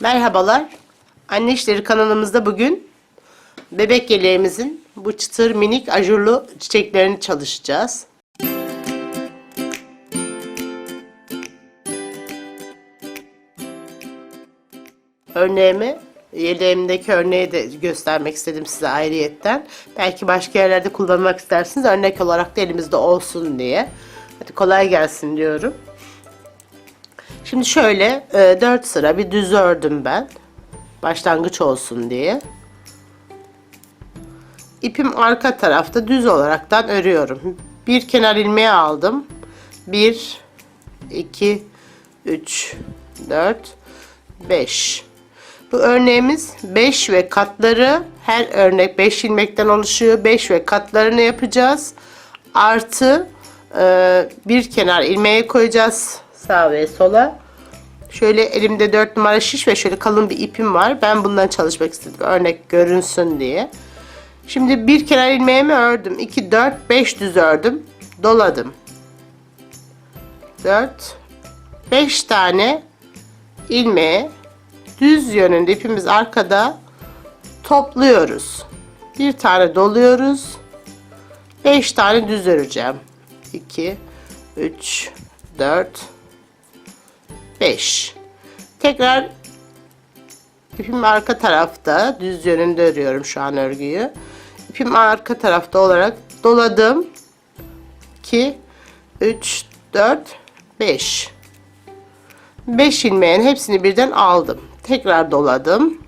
Merhabalar. Anne İşleri kanalımızda bugün bebek yeleğimizin bu çıtır minik ajurlu çiçeklerini çalışacağız. Örneğimi yeleğimdeki örneği de göstermek istedim size ayrıyetten. Belki başka yerlerde kullanmak istersiniz. Örnek olarak da elimizde olsun diye. Hadi kolay gelsin diyorum. Şimdi şöyle e, 4 sıra bir düz ördüm ben. Başlangıç olsun diye. İpim arka tarafta düz olaraktan örüyorum. Bir kenar ilmeği aldım. 1 2 3 4 5 Bu örneğimiz 5 ve katları her örnek 5 ilmekten oluşuyor. 5 ve katlarını yapacağız. Artı e, bir kenar ilmeğe koyacağız sağ ve sola. Şöyle elimde 4 numara şiş ve şöyle kalın bir ipim var. Ben bundan çalışmak istedim. Örnek görünsün diye. Şimdi bir kenar ilmeğimi ördüm. 2, 4, 5 düz ördüm. Doladım. 4, 5 tane ilmeği düz yönünde ipimiz arkada topluyoruz. Bir tane doluyoruz. 5 tane düz öreceğim. 2, 3, 4, 5. Tekrar ipim arka tarafta düz yönünde örüyorum şu an örgüyü. İpim arka tarafta olarak doladım. 2 3 4 5 5 ilmeğin hepsini birden aldım. Tekrar doladım.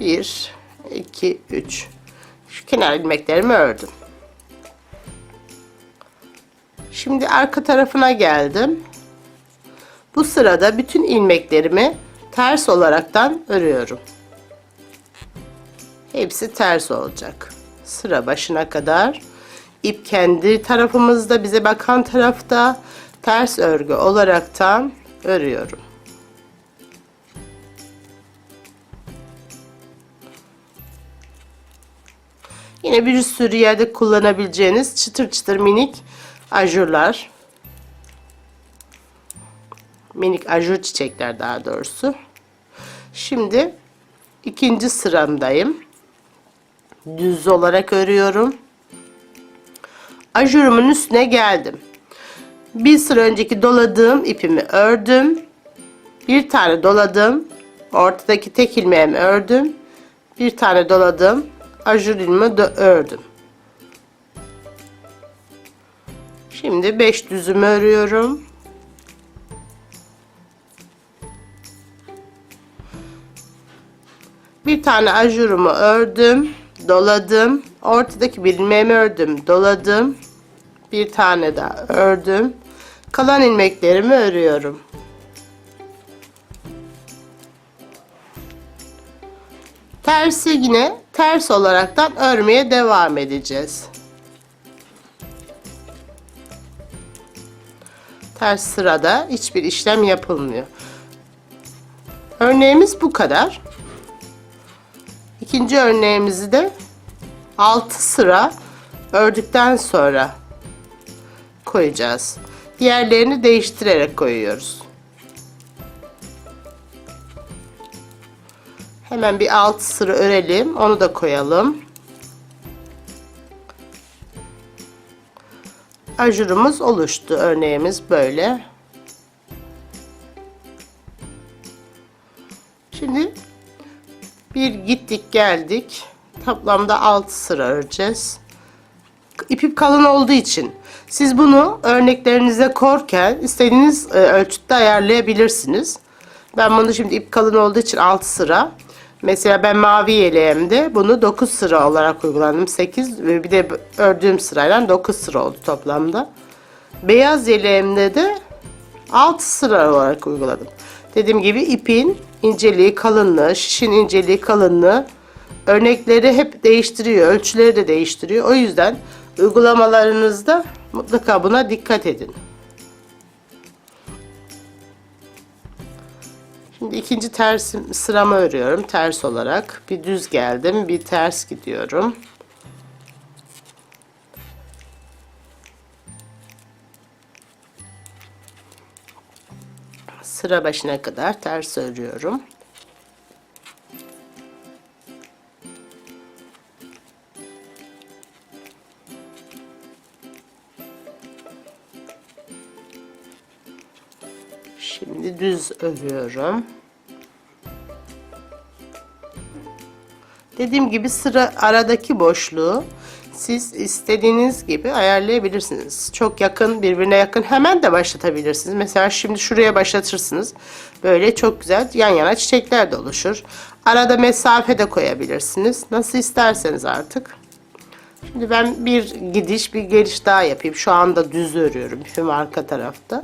1 2 3 Şu kenar ilmeklerimi ördüm. Şimdi arka tarafına geldim. Bu sırada bütün ilmeklerimi ters olaraktan örüyorum. Hepsi ters olacak. Sıra başına kadar ip kendi tarafımızda bize bakan tarafta ters örgü olaraktan örüyorum. Yine bir sürü yerde kullanabileceğiniz çıtır çıtır minik ajurlar minik ajur çiçekler daha doğrusu. Şimdi ikinci sıramdayım. Düz olarak örüyorum. Ajurumun üstüne geldim. Bir sıra önceki doladığım ipimi ördüm. Bir tane doladım. Ortadaki tek ilmeğimi ördüm. Bir tane doladım. Ajur ilmeğimi de ördüm. Şimdi 5 düzümü örüyorum. Tane ajurumu ördüm, doladım. Ortadaki bir ilmeğimi ördüm, doladım. Bir tane daha ördüm. Kalan ilmeklerimi örüyorum. Tersi yine ters olaraktan örmeye devam edeceğiz. Ters sırada hiçbir işlem yapılmıyor. Örneğimiz bu kadar. İkinci örneğimizi de 6 sıra ördükten sonra koyacağız. Diğerlerini değiştirerek koyuyoruz. Hemen bir 6 sıra örelim. Onu da koyalım. Ajurumuz oluştu. Örneğimiz böyle. Şimdi bir gittik geldik. Toplamda 6 sıra öreceğiz. İpim kalın olduğu için siz bunu örneklerinize korken istediğiniz e, ölçütte ayarlayabilirsiniz. Ben bunu şimdi ip kalın olduğu için 6 sıra. Mesela ben mavi yeleğimde bunu 9 sıra olarak uyguladım. 8 ve bir de ördüğüm sırayla 9 sıra oldu toplamda. Beyaz yeleğimde de 6 sıra olarak uyguladım. Dediğim gibi ipin inceliği, kalınlığı, şişin inceliği, kalınlığı örnekleri hep değiştiriyor, ölçüleri de değiştiriyor. O yüzden uygulamalarınızda mutlaka buna dikkat edin. Şimdi ikinci ters sıramı örüyorum ters olarak. Bir düz geldim, bir ters gidiyorum. Sıra başına kadar ters örüyorum. Şimdi düz örüyorum. Dediğim gibi sıra aradaki boşluğu siz istediğiniz gibi ayarlayabilirsiniz. Çok yakın, birbirine yakın hemen de başlatabilirsiniz. Mesela şimdi şuraya başlatırsınız. Böyle çok güzel yan yana çiçekler de oluşur. Arada mesafe de koyabilirsiniz. Nasıl isterseniz artık. Şimdi ben bir gidiş, bir geliş daha yapayım. Şu anda düz örüyorum. Ipim arka tarafta.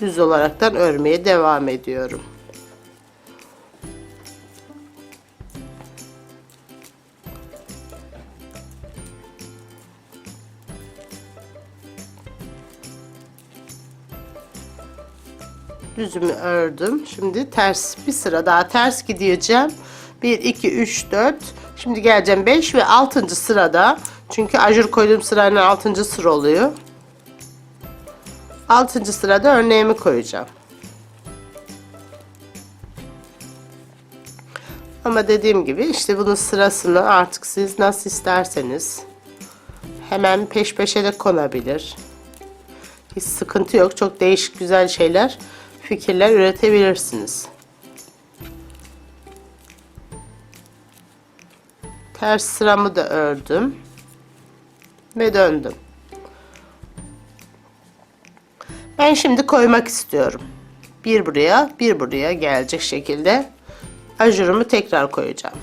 Düz olaraktan örmeye devam ediyorum. Düzümü ördüm. Şimdi ters bir sıra daha ters gideceğim. 1 2 3 4 Şimdi geleceğim 5 ve 6. sırada çünkü ajur koyduğum sıranın 6. sıra oluyor. 6. sırada örneğimi koyacağım. Ama dediğim gibi işte bunun sırasını artık siz nasıl isterseniz hemen peş peşe de konabilir. Hiç sıkıntı yok. Çok değişik güzel şeyler fikirler üretebilirsiniz. Ters sıramı da ördüm ve döndüm. Ben şimdi koymak istiyorum. Bir buraya, bir buraya gelecek şekilde ajurumu tekrar koyacağım.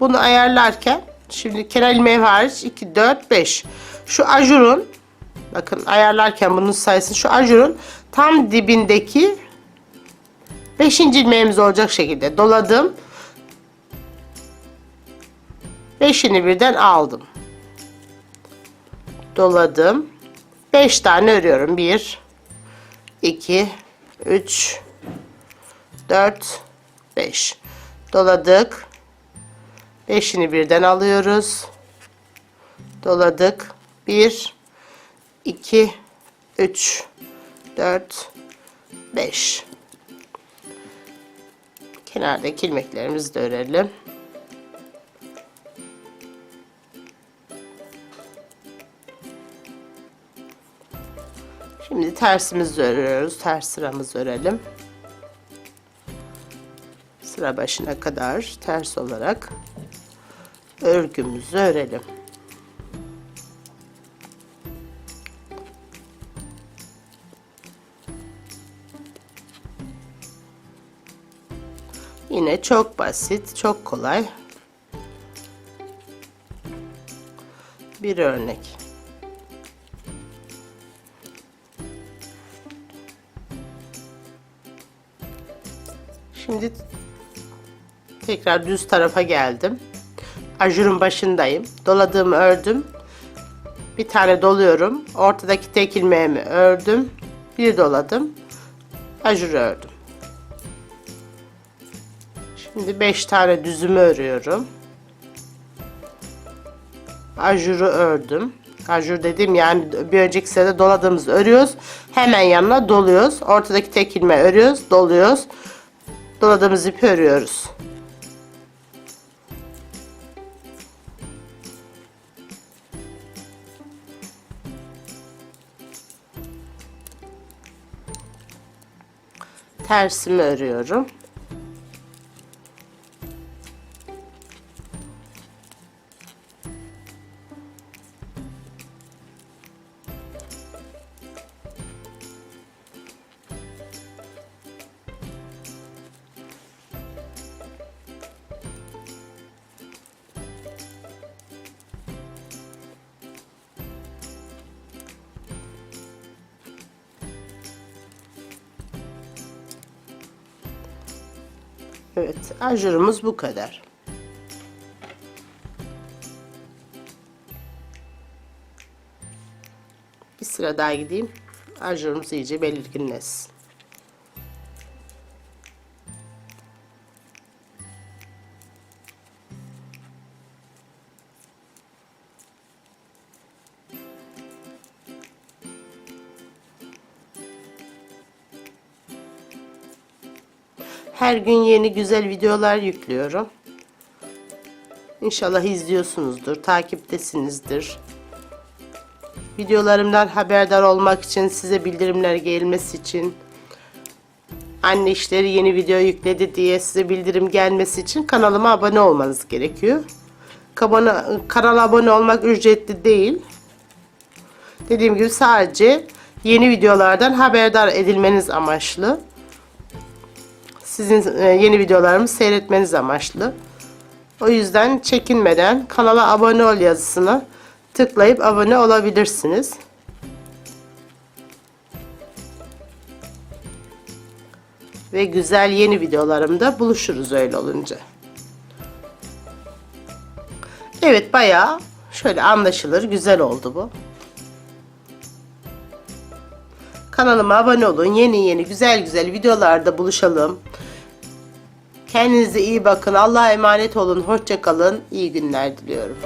Bunu ayarlarken şimdi kenar ilmeği hariç 2, 4, 5. Şu ajurun Bakın ayarlarken bunun sayısını şu ajurun tam dibindeki 5. ilmeğimiz olacak şekilde doladım. 5'ini birden aldım. Doladım. 5 tane örüyorum. 1 2 3 4 5 doladık. 5'ini birden alıyoruz. Doladık. 1 2, 3, 4, 5. Kenardaki ilmeklerimizi de örelim. Şimdi tersimizi örüyoruz. Ters sıramızı örelim. Sıra başına kadar ters olarak örgümüzü örelim. Yine çok basit, çok kolay. Bir örnek. Şimdi tekrar düz tarafa geldim. Ajurun başındayım. Doladığımı ördüm. Bir tane doluyorum. Ortadaki tek ilmeğimi ördüm. Bir doladım. Ajur ördüm. Şimdi 5 tane düzümü örüyorum. Ajuru ördüm. Ajur dedim yani bir önceki sırada doladığımız örüyoruz. Hemen yanına doluyoruz. Ortadaki tek ilme örüyoruz, doluyoruz. Doladığımız ipi örüyoruz. Tersimi örüyorum. Evet, ajurumuz bu kadar. Bir sıra daha gideyim. Ajurumuz iyice belirginleşsin. Her gün yeni güzel videolar yüklüyorum. İnşallah izliyorsunuzdur, takiptesinizdir. Videolarımdan haberdar olmak için, size bildirimler gelmesi için, anne işleri yeni video yükledi diye size bildirim gelmesi için kanalıma abone olmanız gerekiyor. Kanala, kanala abone olmak ücretli değil. Dediğim gibi sadece yeni videolardan haberdar edilmeniz amaçlı. Sizin e, yeni videolarımı seyretmeniz amaçlı. O yüzden çekinmeden kanala abone ol yazısına tıklayıp abone olabilirsiniz. Ve güzel yeni videolarımda buluşuruz öyle olunca. Evet bayağı şöyle anlaşılır güzel oldu bu. Kanalıma abone olun. Yeni yeni güzel güzel videolarda buluşalım. Kendinize iyi bakın. Allah'a emanet olun. Hoşça kalın. İyi günler diliyorum.